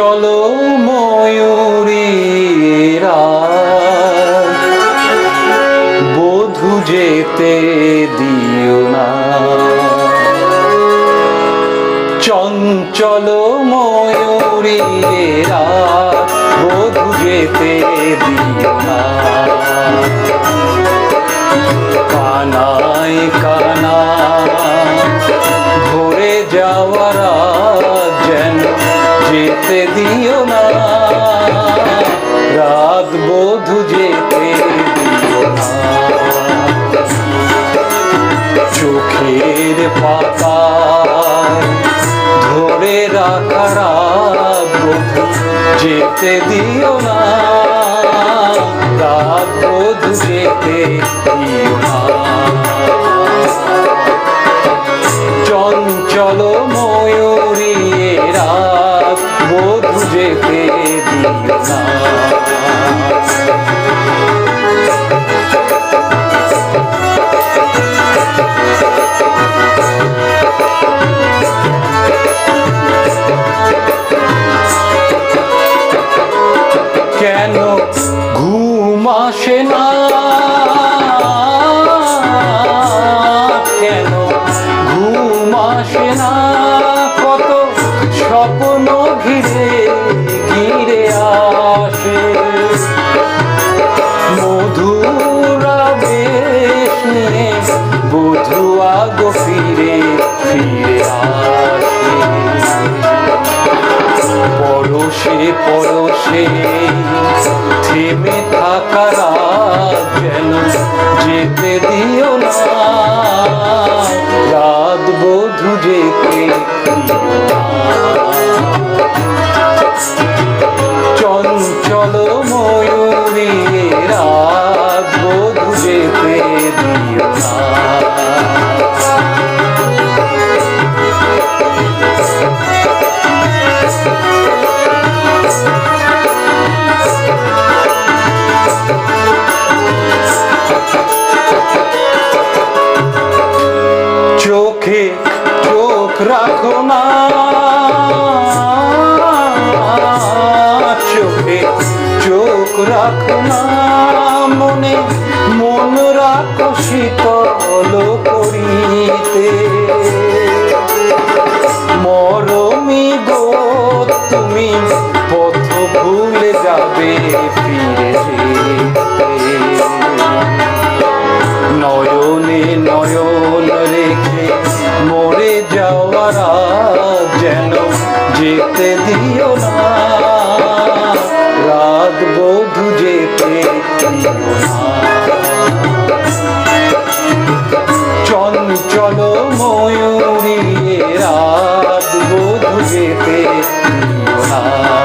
চলো ময়ূরীরা। বধু যেতে দিও না। চঞ্চল ময়ূরীরা, বধু যেতে দিও না। কানায় কানা, ভরে যাওয়ার যেন যেতে দিও না। রাত বধু যেতে দিও না। চোখের পাতায় ধরে রাখা রাত বধু যেতে দিও না। রাত বধু যেতে দিও না। বধু যেতে দিও না গো ফিরে ফিরে পরশে পরশে থেমে থাকা রাত যেন যেতে দিও না। রাত বধু যেতে চঞ্চল ময়ূরী রাত বধু যেতে দিও না। চোখে চোখ রাখো না। চোখে চোখ রাখো না, মনে, মন রাখো শীতল করিতে। মরমি গো, তুমি পথ ভুলে যাবে ফিরে নয়নে যেতে দিও রাত বধু যেতে দিও না। চঞ্চল ময়ূরী রাত যেতে না।